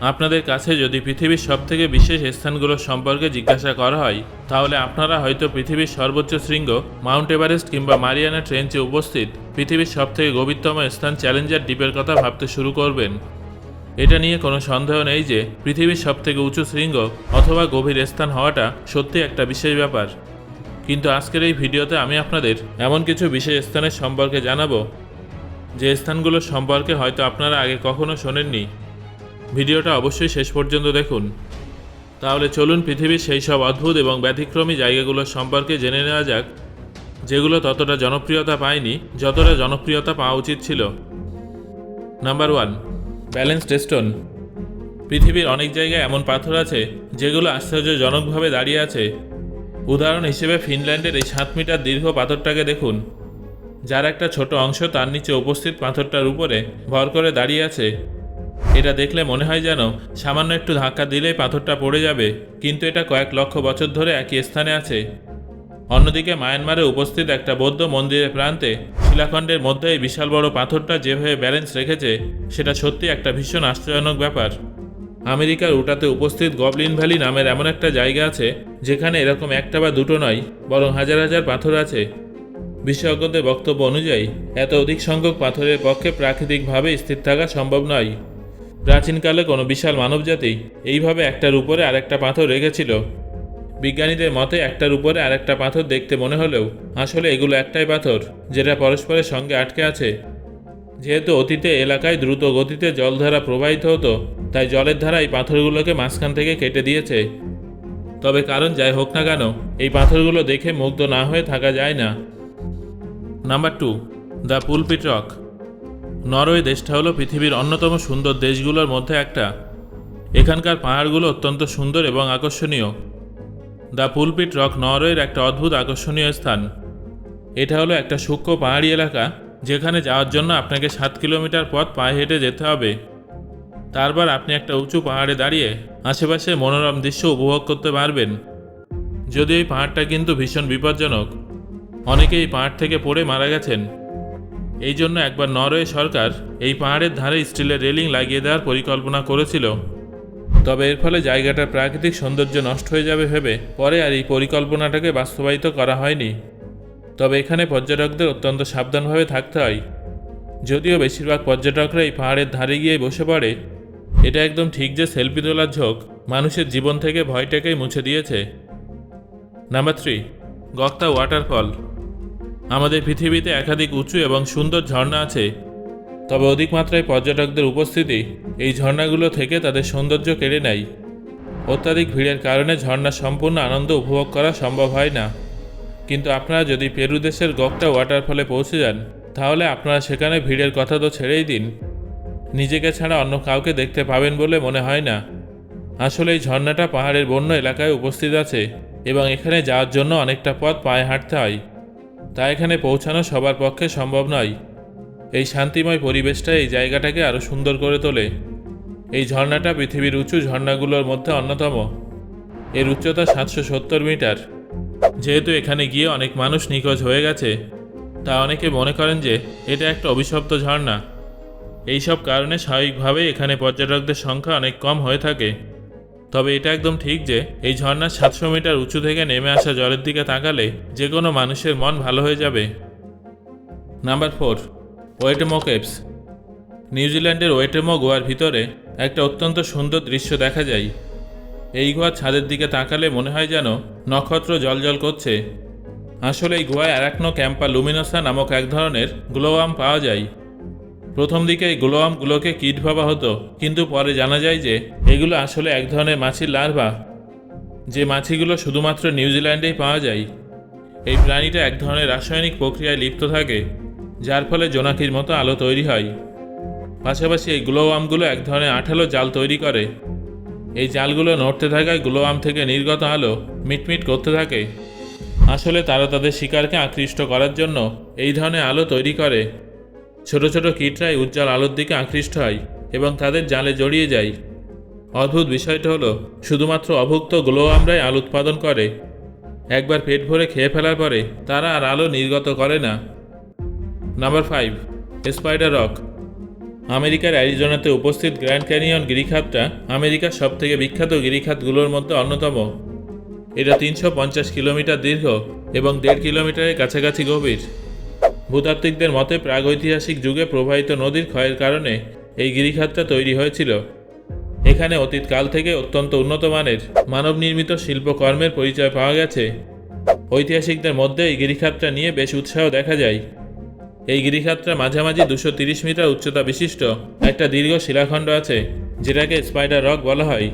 আপনাদের কাছে যদি পৃথিবীর সবথেকে বিশেষ স্থানগুলো সম্পর্কে জিজ্ঞাসা করা হয়, তাহলে আপনারা হয়তো পৃথিবীর সর্বোচ্চ শৃঙ্গ, মাউন্ট এভারেস্ট কিংবা মারিয়ানা ট্রেঞ্চে উপস্থিত পৃথিবীর সবথেকে গভীরতম স্থান চ্যালেঞ্জার দ্বীপের কথা ভাবতে শুরু করবেন। এটা নিয়ে কোনো সন্দেহ নেই যে পৃথিবীর সবথেকে উঁচু শৃঙ্গ অথবা গভীর স্থান হওয়াটা সত্যি একটা বিশেষ ব্যাপার। কিন্তু আজকের এই ভিডিওতে আমি আপনাদের এমন কিছু বিশেষ স্থানের সম্পর্কে জানাব, যে স্থানগুলো সম্পর্কে হয়তো আপনারা আগে কখনো শোনেননি। ভিডিওটা অবশ্যই শেষ পর্যন্ত দেখুন। তাহলে চলুন পৃথিবীর সেই সব অদ্ভুত এবং ব্যতিক্রমী জায়গাগুলো সম্পর্কে জেনে নেওয়া যাক, যেগুলো ততটা জনপ্রিয়তা পায়নি, যতটা জনপ্রিয়তা পাওয়া উচিত ছিল। নাম্বার ওয়ান ব্যালেন্স স্টোন পৃথিবীর অনেক জায়গায় এমন পাথর আছে, যেগুলো আশ্চর্যজনকভাবে দাঁড়িয়ে আছে। উদাহরণ হিসেবে ফিনল্যান্ডের এই সাত মিটার দীর্ঘ পাথরটাকে দেখুন। যার একটা ছোট অংশ তার নিচে উপস্থিত পাথরটার উপরে ভর করে দাঁড়িয়ে আছে। এটা দেখলে মনে হয় যেন সামান্য একটু ধাক্কা দিলেই পাথরটা পড়ে যাবে, কিন্তু এটা কয়েক লক্ষ বছর ধরে একই স্থানে আছে। অন্যদিকে মায়ানমারে উপস্থিত একটা বৌদ্ধ মন্দিরের প্রান্তে শিলাখণ্ডের মধ্যে এই বিশাল বড় পাথরটা যেভাবে ব্যালেন্স রেখেছে, সেটা সত্যি একটা ভীষণ আশ্চর্যজনক ব্যাপার। আমেরিকার উটাতে উপস্থিত গবলিন ভ্যালি নামের এমন একটা জায়গা আছে, যেখানে এরকম একটা বা দুটো নয়, বরং হাজার হাজার পাথর আছে। বিশেষজ্ঞদের বক্তব্য অনুযায়ী, এত অধিক সংখ্যক পাথরের পক্ষে প্রাকৃতিকভাবে স্থির থাকা সম্ভব নয়। প্রাচীনকালে কোনো বিশাল মানবজাতি এইভাবে একটার উপরে আরেকটা পাথর রেখেছিল। বিজ্ঞানীদের মতে একটার উপরে আরেকটা পাথর দেখতে মনে হলেও আসলে এগুলো একটাই পাথর, যেটা পরস্পরের সঙ্গে আটকে আছে। যেহেতু অতীতে এলাকায় দ্রুত গতিতে জলধারা প্রবাহিত হতো, তাই জলের ধারা এই পাথরগুলোকে মাঝখান থেকে কেটে দিয়েছে। তবে কারণ যাই হোক না কেন, এই পাথরগুলো দেখে মুগ্ধ না হয়ে থাকা যায় না। Number two, the Pulpit Rock. Norway দেশটা হলো পৃথিবীর অন্যতম সুন্দর দেশগুলোর মধ্যে একটা। এখানকার পাহাড়গুলো অত্যন্ত সুন্দর এবং আকর্ষণীয়। দ্য পুলপিট রক নরওয়ের একটা অদ্ভুত আকর্ষণীয় স্থান। এটা হলো একটা সূক্ষ্ম পাহাড়ি এলাকা, যেখানে যাওয়ার জন্য আপনাকে সাত কিলোমিটার পথ পায়ে হেঁটে যেতে হবে। তারপর আপনি একটা উঁচু পাহাড়ে দাঁড়িয়ে আশেপাশে মনোরম দৃশ্য উপভোগ করতে পারবেন। যদিও এই পাহাড়টা কিন্তু ভীষণ বিপজ্জনক। অনেকে এই পাহাড় থেকে পড়ে মারা গেছেন। এই জন্য একবার নরওয়ে সরকার এই পাহাড়ের ধারে স্টিলের রেলিং লাগিয়ে দেওয়ার পরিকল্পনা করেছিল। তবে এর ফলে জায়গাটার প্রাকৃতিক সৌন্দর্য নষ্ট হয়ে যাবে ভেবে পরে আর এই পরিকল্পনাটাকে বাস্তবায়িত করা হয়নি। তবে এখানে পর্যটকদের অত্যন্ত সাবধানভাবে থাকতে হয়। যদিও বেশিরভাগ পর্যটকরা এই পাহাড়ের ধারে গিয়ে বসে পড়ে, এটা একদম ঠিক যে সেলফি তোলার ঝোঁক মানুষের জীবন থেকে ভয়টাকেই মুছে দিয়েছে। Number three, Gocta waterfall. আমাদের পৃথিবীতে একাধিক উঁচু এবং সুন্দর ঝর্ণা আছে, তবে অধিক মাত্রায় পর্যটকদের উপস্থিতি এই ঝর্ণাগুলো থেকে তাদের সৌন্দর্য কেড়ে নেয়। অত্যাধিক ভিড়ের কারণে ঝর্ণার সম্পূর্ণ আনন্দ উপভোগ করা সম্ভব হয় না। কিন্তু আপনারা যদি পেরু দেশের গকটা ওয়াটারফলে পৌঁছে যান, তাহলে আপনারা সেখানে ভিড়ের কথা তো ছেড়েই দিন। নিজেকে ছাড়া অন্য কাউকে দেখতে পাবেন বলে মনে হয় না। আসলে এই ঝর্ণাটা পাহাড়ের বন্য এলাকায় উপস্থিত আছে এবং এখানে যাওয়ার জন্য অনেকটা পথ পায়ে হাঁটতে হয়। তাই এখানে পৌঁছানো সবার পক্ষে সম্ভব নয়। এই শান্তিময় পরিবেশটা এই জায়গাটাকে আরও সুন্দর করে তোলে। এই ঝর্ণাটা পৃথিবীর উঁচু ঝর্ণাগুলোর মধ্যে অন্যতম। এর উচ্চতা সাতশো সত্তর মিটার। যেহেতু এখানে গিয়ে অনেক মানুষ নিখোঁজ হয়ে গেছে, তা অনেকে মনে করেন যে এটা একটা অভিশপ্ত ঝর্ণা। এইসব কারণে স্বাভাবিকভাবেই এখানে পর্যটকদের সংখ্যা অনেক কম হয়ে থাকে। তবে এটা একদম ঠিক যে, এই ঝর্ণার সাতশো মিটার উঁচু থেকে নেমে আসা জলের দিকে তাকালে যে কোনো মানুষের মন ভালো হয়ে যাবে। নাম্বার ফোর, ওয়েটেমো কেপস নিউজিল্যান্ডের ওয়েটেমো গোয়ার ভিতরে একটা অত্যন্ত সুন্দর দৃশ্য দেখা যায়। এই গুহার ছাদের দিকে তাকালে মনে হয় যেন নক্ষত্র জলজল করছে। আসলে এই গুহায় অ্যারাকনো ক্যাম্পা লুমিনোসা নামক এক ধরনের গ্লোয়াম পাওয়া যায়। প্রথম দিকে এই গ্লোয়ামগুলোকে কিট ভাবা হতো, কিন্তু পরে জানা যায় যে এগুলো আসলে এক ধরনের মাছির লার্ভা, যে মাছিগুলো শুধুমাত্র নিউজিল্যান্ডেই পাওয়া যায়। এই প্রাণীটা এক ধরনের রাসায়নিক প্রক্রিয়ায় লিপ্ত থাকে, যার ফলে জোনাকির মতো আলো তৈরি হয়। পাশাপাশি এই গ্লোয়ামগুলো এক ধরনের আঠালো জাল তৈরি করে। এই জালগুলো নড়তে থাকায় গ্লোয়াম থেকে নির্গত আলো মিটমিট করতে থাকে। আসলে তারা তাদের শিকারকে আকৃষ্ট করার জন্য এই ধরনের আলো তৈরি করে। ছোট ছোট কীটরাই উজ্জ্বল আলোর দিকে আকৃষ্ট হয় এবং তাদের জালে জড়িয়ে যায়। অদ্ভুত বিষয়টা হলো, শুধুমাত্র অভুক্ত গ্লোয়ামরাই আলো উৎপাদন করে। একবার পেট ভরে খেয়ে ফেলার পরে তারা আর আলো নির্গত করে না। Number five, spider rock. আমেরিকার অ্যারিজোনাতে উপস্থিত গ্র্যান্ড ক্যানিয়ন গিরিখাতটা আমেরিকার সবথেকে বিখ্যাত গিরিখাতগুলোর মধ্যে অন্যতম। এটা তিনশো পঞ্চাশ কিলোমিটার দীর্ঘ এবং দেড় কিলোমিটারের কাছাকাছি গভীর। ভূতাত্ত্বিকদের মতে প্রাগৈতিহাসিক যুগে প্রবাহিত নদীর ক্ষয়ের কারণে এই গিরিখাতটা তৈরি হয়েছিল। এখানে অতীতকাল থেকে অত্যন্ত উন্নত মানের মানব নির্মিত শিল্পকর্মের পরিচয় পাওয়া গেছে। ঐতিহাসিকদের মধ্যে এই গিরিখাতটা নিয়ে বেশ উৎসাহ দেখা যায়। এই গিরিখাতটা মাঝামাঝি দুশো তিরিশ মিটার উচ্চতা বিশিষ্ট একটা দীর্ঘ শিলাখণ্ড আছে, যেটাকে স্পাইডার রক বলা হয়।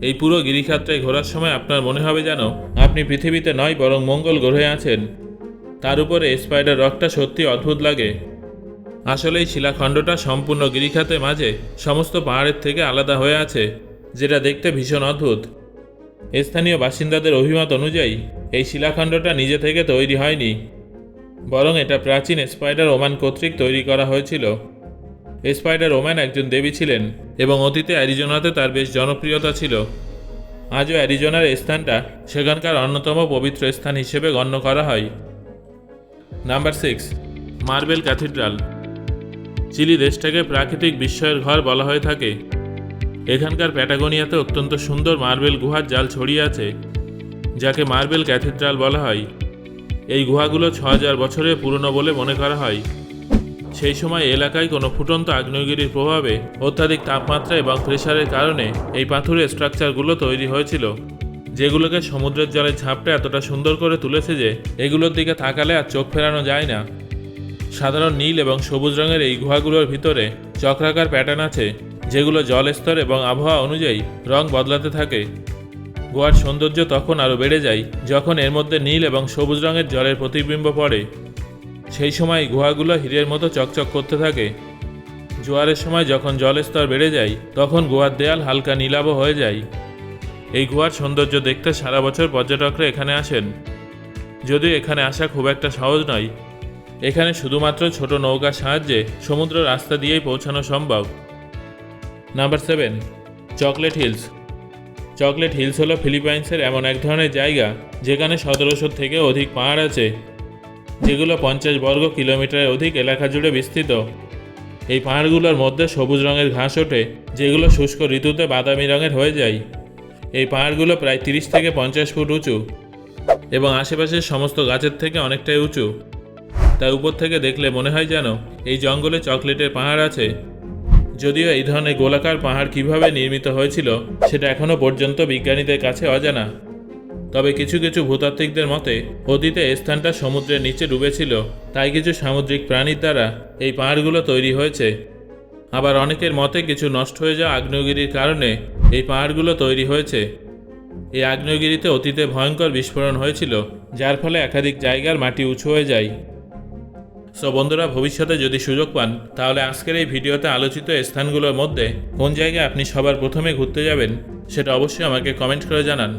এই পুরো গিরিখাতটায় ঘোরার সময় আপনার মনে হবে যেন আপনি পৃথিবীতে নয়, বরং মঙ্গল গ্রহে আছেন। তার উপরে স্পাইডার রকটা সত্যি অদ্ভুত লাগে। আসলে এই শিলাখণ্ডটা সম্পূর্ণ গিরিখাতের মাঝে সমস্ত পাহাড়ের থেকে আলাদা হয়ে আছে, যেটা দেখতে ভীষণ অদ্ভুত। স্থানীয় বাসিন্দাদের অভিমত অনুযায়ী, এই শিলাখণ্ডটা নিজে থেকে তৈরি হয়নি। বরং এটা প্রাচীন স্পাইডার ওমান কর্তৃক তৈরি করা হয়েছিল। স্পাইডার ওম্যান একজন দেবী ছিলেন এবং অতীতে অ্যারিজোনাতে তার বেশ জনপ্রিয়তা ছিল। আজও অ্যারিজোনার স্থানটা সেখানকার অন্যতম পবিত্র স্থান হিসেবে গণ্য করা হয়। Number six, marble cathedral. Chile দেশটাকে প্রাকৃতিক বিস্ময়ের ঘর বলা হয়ে থাকে। এখানকার প্যাটাগোনিয়াতে অত্যন্ত সুন্দর মার্বেল গুহার জাল ছড়িয়ে আছে, যাকে মার্বেল ক্যাথিড্রাল বলা হয়। এই গুহাগুলো ছ হাজার বছরের পুরনো বলে মনে করা হয়। সেই সময় এলাকায় কোনো ফুটন্ত আগ্নেয়গিরির প্রভাবে অত্যাধিক তাপমাত্রা এবং প্রেসারের কারণে এই পাথরের স্ট্রাকচারগুলো তৈরি হয়েছিল। যেগুলোকে সমুদ্রের জলের ঝাপটা এতটা সুন্দর করে তুলেছে যে এগুলোর দিকে তাকালে আর চোখ ফেরানো যায় না। সাধারণ নীল এবং সবুজ রঙের এই গুহাগুলোর ভিতরে চক্রাকার প্যাটার্ন আছে, যেগুলো জল স্তর এবং আবহাওয়া অনুযায়ী রং বদলাতে থাকে। গোয়ার সৌন্দর্য তখন আরও বেড়ে যায় যখন এর মধ্যে নীল এবং সবুজ রঙের জলের প্রতিবিম্ব পড়ে। সেই সময় গুহাগুলো হীরের মতো চকচক করতে থাকে। জোয়ারের সময় যখন জলের স্তর বেড়ে যায়, তখন গুহার দেয়াল হালকা নীলাভ হয়ে যায়। এই গুহার সৌন্দর্য দেখতে সারা বছর পর্যটকরা এখানে আসেন। যদিও এখানে আসা খুব একটা সহজ নয়। এখানে শুধুমাত্র ছোট নৌকার সাহায্যে সমুদ্র রাস্তা দিয়েই পৌঁছানো সম্ভব। Number seven, chocolate hills. Chocolate hills হলো ফিলিপাইন্সের এমন এক ধরনের জায়গা যেখানে সতেরোশো থেকে অধিক পাহাড় আছে, যেগুলো পঞ্চাশ বর্গ কিলোমিটারের অধিক এলাকা জুড়ে বিস্তৃত। এই পাহাড়গুলোর মধ্যে সবুজ রঙের ঘাস ওঠে, যেগুলো শুষ্ক ঋতুতে বাদামি রঙের হয়ে যায়। এই পাহাড়গুলো প্রায় তিরিশ থেকে পঞ্চাশ ফুট উঁচু এবং আশেপাশের সমস্ত গাছের থেকে অনেকটাই উঁচু। তাই উপর থেকে দেখলে মনে হয় যেন এই জঙ্গলে চকলেটের পাহাড় আছে। যদিও এই ধরনের গোলাকার পাহাড় কীভাবে নির্মিত হয়েছিল, সেটা এখনও পর্যন্ত বিজ্ঞানীদের কাছে অজানা। তবে কিছু কিছু ভূতাত্ত্বিকদের মতে, অতীতে স্থানটা সমুদ্রের নিচে ডুবেছিল, তাই কিছু সামুদ্রিক প্রাণীর দ্বারা এই পাহাড়গুলো তৈরি হয়েছে। আবার অনেকের মতে কিছু নষ্ট হয়ে যাওয়া আগ্নেয়গিরির কারণে এই পাহাড়গুলো তৈরি হয়েছে। এই আগ্নেয়গিরিতে অতীতে ভয়ঙ্কর বিস্ফোরণ হয়েছিল, যার ফলে একাধিক জায়গার মাটি উঁচু হয়ে যায়। সো বন্ধুরা, ভবিষ্যতে যদি সুযোগ পান, তাহলে আজকের এই ভিডিওতে আলোচিত স্থানগুলোর মধ্যে কোন জায়গায় আপনি সবার প্রথমে ঘুরতে যাবেন, সেটা অবশ্যই আমাকে কমেন্ট করে জানান।